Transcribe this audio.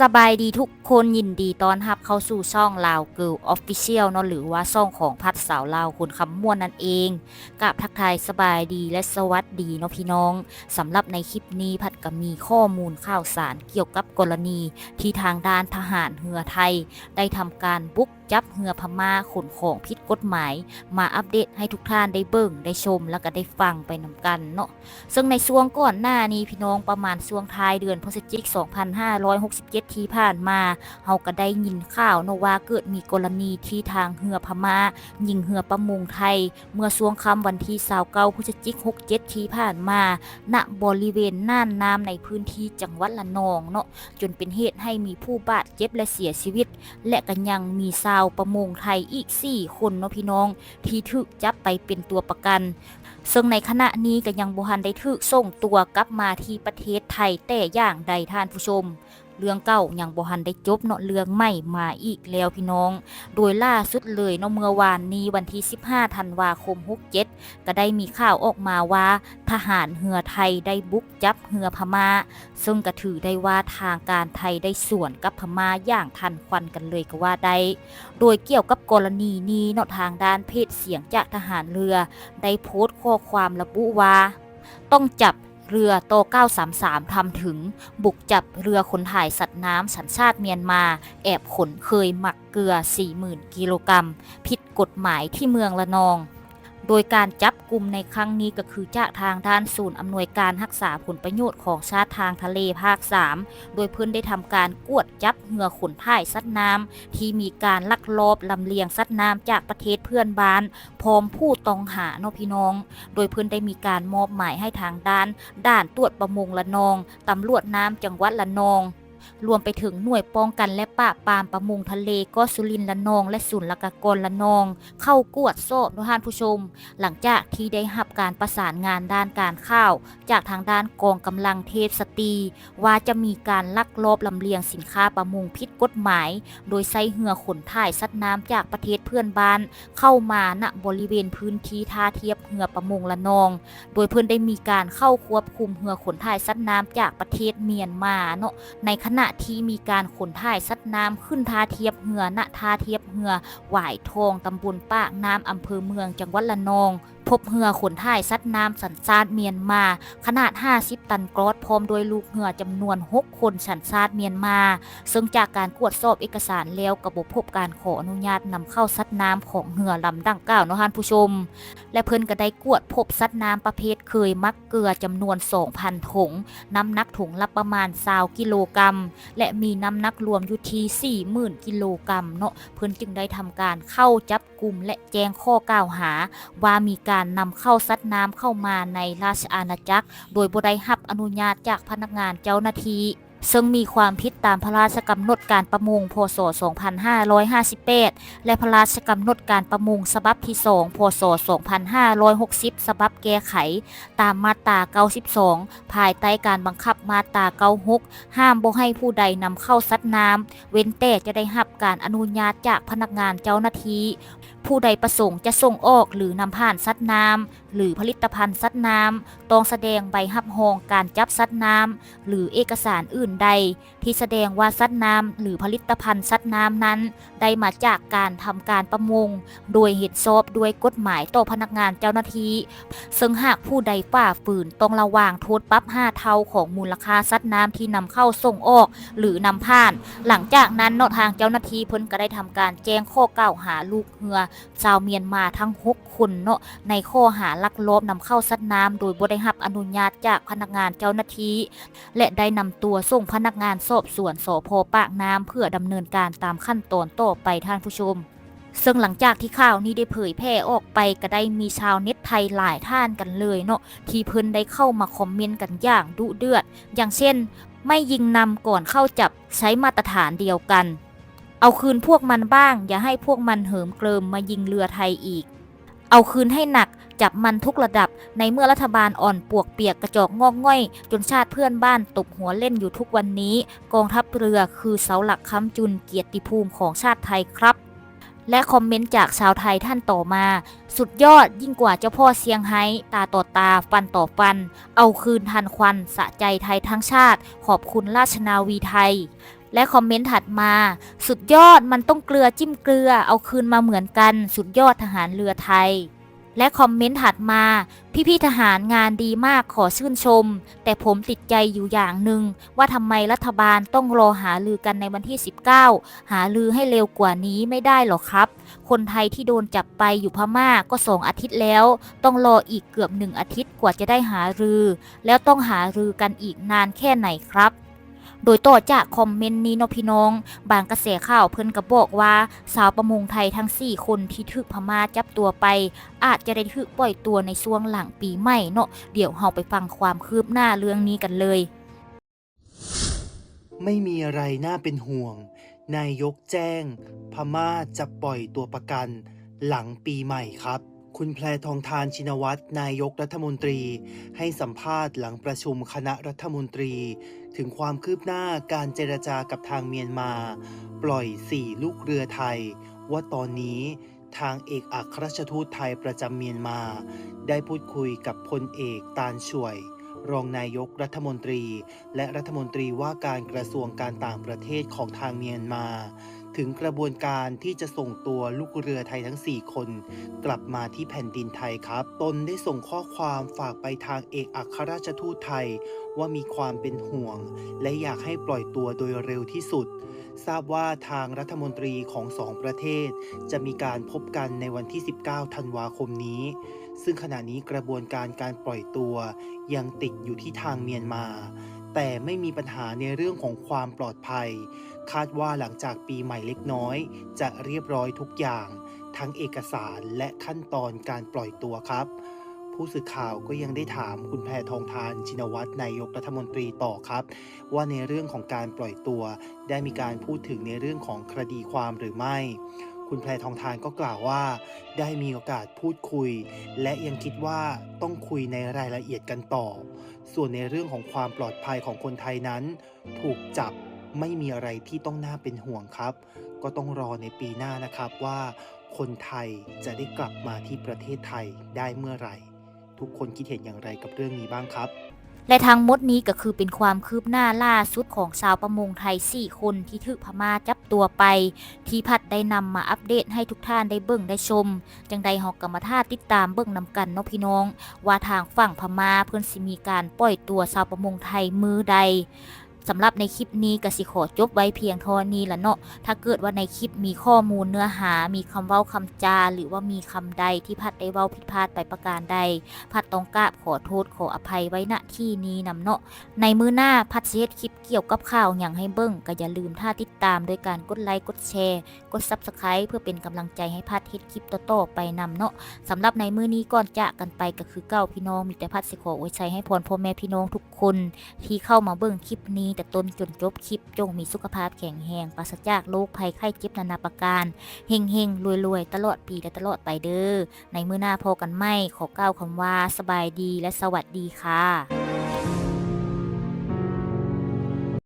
สบายดีทุก คนยินดีต้อนรับเข้าสู่ช่องลาวเกิลออฟฟิเชียลเนาะหรือว่าช่องของพัดสาวลาวคุณคำม่วนนั่นเองกับทักทายสบายดีและสวัสดีเนาะพี่น้องสำหรับในคลิปนี้พัดก็มีข้อมูลข่าวสารเกี่ยวกับกรณีที่ทางด้านทหารเรือไทย ได้ทำการบุกจับเรือพม่าขนของผิดกฎหมาย มาอัปเดตให้ทุกท่านได้เบิ่งได้ชมแล้วก็ได้ฟังไปนำกันเนาะซึ่งในช่วงก่อนหน้านี้พี่น้องประมาณช่วงท้ายเดือนพฤศจิกายน2567 ที่ผ่านมาเฮาก็ได้ยินข่าวเนาะว่าเกิดมีกรณีที่ทางเรือพม่ายิงเรือประมงไทย เมื่อช่วงค่ำวันที่29พฤศจิกายน67ที่ผ่านมา ณบริเวณน่านน้ำในพื้นที่จังหวัดละนองเนาะจนเป็นเหตุให้มีผู้บาดเจ็บและเสียชีวิต และก็ยังมีชาวประมงไทยอีก 4 คนเนาะพี่น้อง ที่ถูกจับไปเป็นตัวประกัน ซึ่งในขณะนี้ก็ยังบ่ทันได้ถูกส่งตัวกลับมาที่ประเทศไทยแต่อย่างใดท่านผู้ชม เรื่องเก่ายังบ่ทันได้จบเนาะเรื่องใหม่มาอีกแล้วพี่น้อง โดยล่าสุดเลยเนาะเมื่อวานนี้วันที่ 15ธันวาคม67ก็ได้มีข่าวออกมาว่า ทหารเรือไทยได้บุกจับเรือพม่า ซึ่งก็ถือได้ว่าทางการไทยได้สวนกับพม่าอย่างทันควันกันเลยก็ว่าได้โดยเกี่ยวกับกรณีนี้เนาะทางด้านเพจเสียงจากทหารเรือ ได้โพสต์ข้อความระบุว่าต้องจับ เรือโต 933 ทำถึง บุกจับเรือขนถ่ายสัตว์น้ำสัญชาติเมียนมา แอบขนเคยหมักเกลือ 40,000 กิโลกรัม ผิดกฎหมายที่เมืองละนอง โดยการจับกลุ่มในครั้งนี้ก็คือจากทางด้านศูนย์อำนวยการรักษาผลประโยชน์ของชาติทางทะเลภาค 3 โดยเพิ่อนได้ทำการกวดจับเรือขนถ่ายสัตว์น้ำที่มีการลักลอบลำเลียงสัตว์น้ำจากประเทศเพื่อนบ้าน พร้อมผู้ต้องหาเนาะพี่น้อง โดยเพิ่อนได้มีการมอบหมายให้ทางด้าน ด่านตรวจประมงละนองตำรวจน้ำจังหวัดละนอง รวมไปถึงหน่วยป้องกันและปราบปรามประมงทะเลก็สุรินละนอง และศูนย์ละกากรละนอง เข้ากวดสอบท่านผู้ชม หลังจากที่ได้รับการประสานงานด้านการข้าว จากทางด้านกองกำลังเทพสตรี ว่าจะมีการลักลอบลำเลียงสินค้าประมงผิดกฎหมาย โดยใช้เหือขนถ่ายสัตว์น้ำจากประเทศเพื่อนบ้าน เข้ามาณบริเวณพื้นที่ท่าเทียบเหือประมงละนอง โดยเพื่อนได้มีการเข้าควบคุมเหือขนถ่ายสัตว์น้ำจากประเทศเมียนมาเนาะในขขณะที่มีการขนถ่ายสัตว์น้ำขึ้นท่าเทียบเหือณท่าเทียบเหือหวายทองตำบลปากน้ำอำเภอเมืองจังหวัดละนอง พบเหือขนถ่ายสัตว์น้ำสัญชาติเมียนมา ขนาด 50 ตันกรอดพร้อมโดยลูกเหือจำนวน 6 คนสัญชาติเมียนมา ซึ่งจากการกวดสอบเอกสารแล้วกระบบพบการขออนุญาตนำเข้าสัตว์น้ำของเหือลำดังกล่าวเนะท่านผู้ชม และเพิ่นก็ได้กวดพบสัตว์น้ำประเภทเคยมักเกลือจำนวน 2,000 ถุงน้ำหนักถุงละประมาณ20กิโลกรัม และมีน้ำหนักรวมอยู่ที่40,000กิโลกรัมเนาะเพิ่นจึงได้ทำการเข้าจับกลุ่มและแจ้งข้อกล่าวหาว่ามีการนำเข้าสัตว์น้ำเข้ามาในราชอาณาจักร โดยบ่ได้รับอนุญาตจากพนักงานเจ้าหน้าที่ ซึ่งมีความผิดตามพระราชกำหนดการประมงพศ 2558 และพระราชกำหนดการประมงฉบับที่ 2 พศ 2560ฉบับแก้ไข ตามมาตรา 92 ภายใต้การบังคับมาตรา 96 ห้ามบ่ให้ผู้ใดนำเข้าสัตว์น้ำ เว้นแต่จะได้รับการอนุญาตจากพนักงานเจ้าหน้าที่ผู้ใดประสงค์จะส่งออกหรือนำผ่านสัตว์น้ำหรือผลิตภัณฑ์สัตว์น้ำต้องแสดงใบรับรองการจับสัตว์น้ำหรือเอกสารอื่นใด ที่แสดงว่าสัตว์น้ำหรือผลิตภัณฑ์สัตว์น้ำนั้น ได้มาจากการทำการประมง โดยเหตุชอบด้วยกฎหมายต่อพนักงานเจ้าหน้าที่ซึ่งหากผู้ใดฝ่าฝืนต้องระวางโทษปรับ5เท่าของมูลค่าสัตว์น้ำที่นำเข้าส่งออก หรือนำผ่าน หลังจากนั้นนาะทางเจ้าหน้าที่เพิ่นก็ได้ทำการแจ้งข้อกล่าวหาลูกเรือชาวเมียนมาทั้ง6คนเนาะในข้อหาลักลอบนำเข้าสัตว์น้ำโดยบ่ได้รับอนุญาตจากพนักงานเจ้าหน้าที่และได้นำตัวส่งพนักงานสอบสวนสพปากน้ำเพื่อดำเนินการตามขั้นตอนต่อไปท่านผู้ชม ซึ่งหลังจากที่ข่าวนี้ได้เผยแพร่ออกไปก็ได้มีชาวเน็ตไทยหลายท่านกันเลยเนาะที่เพิ่นได้เข้ามาคอมเมนต์กันอย่างดุเดือด อย่างเช่น ไม่ยิงนำก่อนเข้าจับใช้มาตรฐานเดียวกัน เอาคืนพวกมันบ้าง อย่าให้พวกมันเหิมเกริมมายิงเรือไทยอีก เอาคืนให้หนัก จับมันทุกระดับ ในเมื่อรัฐบาลอ่อนปวกเปียกกระจอกงอกง่อย จนชาติเพื่อนบ้านตบหัวเล่นอยู่ทุกวันนี้ กองทัพเรือคือเสาหลักค้ำจุนเกียรติภูมิของชาติไทยครับและคอมเมนต์จากชาวไทยท่านต่อมา สุดยอดยิ่งกว่าเจ้าพ่อเซียงไฮ้ตาต่อตาฟันต่อฟัน เอาคืนทันควันสะใจไทยทั้งชาติ ขอบคุณราชนาวีไทย และคอมเมนต์ถัดมา สุดยอดมันต้องเกลือจิ้มเกลือ เอาคืนมาเหมือนกัน สุดยอดทหารเรือไทย และคอมเมนต์ถัดมา พี่ๆทหารงานดีมากขอชื่นชม แต่ผมติดใจอยู่อย่างหนึ่ง ว่าทำไมรัฐบาลต้องรอหาลือกันในวันที่ 19 หาลือให้เร็วกว่านี้ไม่ได้หรอครับ คนไทยที่โดนจับไปอยู่พม่าก็สองอาทิตย์แล้ว ต้องรออีกเกือบหนึ่งอาทิตย์กว่าจะได้หารือ แล้วต้องหารือกันอีกนานแค่ไหนครับ โดยต่อจากคอมเมนต์นี้เนาะพี่น้อง บางกระแสข่าวเพิ่นก็บอกว่า สาวประมงไทยทั้ง 4 คนที่ถูกพม่าจับตัวไป อาจจะได้ถูกปล่อยตัวในช่วงหลังปีใหม่เนาะเดี๋ยวเราไปฟังความคืบหน้าเรื่องนี้กันเลย ไม่มีอะไรน่าเป็นห่วง นายกแจ้ง พม่าจะปล่อยตัวประกัน หลังปีใหม่ครับคุณแพรทองทานชินวัตรนายกรัฐมนตรี ให้สัมภาษณ์หลังประชุมคณะรัฐมนตรี ถึงความคืบหน้าการเจรจากับทางเมียนมา ปล่อย 4 ลูกเรือไทย ว่าตอนนี้ทางเอกอัครราชทูตไทยประจำเมียนมา ได้พูดคุยกับพลเอกตาลช่วย รองนายกรัฐมนตรี และรัฐมนตรีว่าการกระทรวงการต่างประเทศของทางเมียนมา ถึงกระบวนการที่จะส่งตัวลูกเรือไทยทั้ง 4 คน กลับมาที่แผ่นดินไทยครับ ตนได้ส่งข้อความฝากไปทางเอกอัครราชทูตไทย ว่ามีความเป็นห่วง และอยากให้ปล่อยตัวโดยเร็วที่สุด ทราบว่าทางรัฐมนตรีของสองประเทศ จะมีการพบกันในวันที่ 19 ธันวาคมนี้ ซึ่งขณะนี้กระบวนการการปล่อยตัว ยังติดอยู่ที่ทางเมียนมา แต่ไม่มีปัญหาในเรื่องของความปลอดภัย คาดว่าหลังจากปีใหม่เล็กน้อย จะเรียบร้อยทุกอย่าง ทั้งเอกสารและขั้นตอนการปล่อยตัวครับ ผู้สื่อข่าวก็ยังได้ถามคุณแพทองทานชินวัตรนายกรัฐมนตรีต่อครับ ว่าในเรื่องของการปล่อยตัว ได้มีการพูดถึงในเรื่องของคดีความหรือไม่ คุณแพรทองทานก็กล่าวว่า ได้มีโอกาสพูดคุย และยังคิดว่าต้องคุยในรายละเอียดกันต่อ ส่วนในเรื่องของความปลอดภัยของคนไทยนั้น ถูกจับ ไม่มีอะไรที่ต้องน่าเป็นห่วงครับ ก็ต้องรอในปีหน้านะครับว่าคนไทยจะได้กลับมาที่ประเทศไทยได้เมื่อไหร่ ทุกคนคิดเห็นอย่างไรกับเรื่องนี้บ้างครับ และทั้งหมดนี้ก็คือเป็นความคืบหน้าล่าสุดของชาวประมงไทย 4 คนที่ถูกพม่าจับตัวไป ที่พัดได้นำมาอัปเดตให้ทุกท่านได้เบิ่งได้ชม จังใดเฮากรรมาท่าติดตามเบิ่งนำกันเนาะพี่น้อง ว่าทางฝั่งพม่าเพิ่นสิมีการปล่อยตัวชาวประมงไทยมือใด สำหรับในคลิปนี้กสิขอจบไว้เพียงเท่านี้ละเนาะถ้าเกิดว่าในคลิปมีข้อมูลเนื้อหา มีคำเว้าคำจา หรือว่ามีคำใดที่พัดได้เว้าผิดพลาดไปประการใด พัดต้องกราบขอโทษขออภัยไว้ณที่นี้นำเนาะในมือหน้าพัดเฮ็ดคลิปเกี่ยวกับข่าวอย่างให้เบิ่งก็อย่าลืมท่าติดตามโดยการกดไลค์กดแชร์ กด Subscribe เพื่อเป็นกำลังใจให้พัดเฮ็ดคลิปต่อๆไปนำเนาะสำหรับในมือนี้ก่อนจากกันไปก็คือเก้าพี่น้องมีแต่พัดสิขออวยชัยให้พรพ่อแม่พี่น้องทุกคน ที่เข้ามาเบิ่งคลิปนี้แต่ต้นจนจบคลิปจงมีสุขภาพแข็งแรงปราศจากโรคภัยไข้เจ็บนานาประการเฮงเฮงรวยรวยตลอดปีและตลอดไปเด้อในมือหน้าพอกันไม่ขอกล่าวคำว่าสบายดีและสวัสดีค่ะ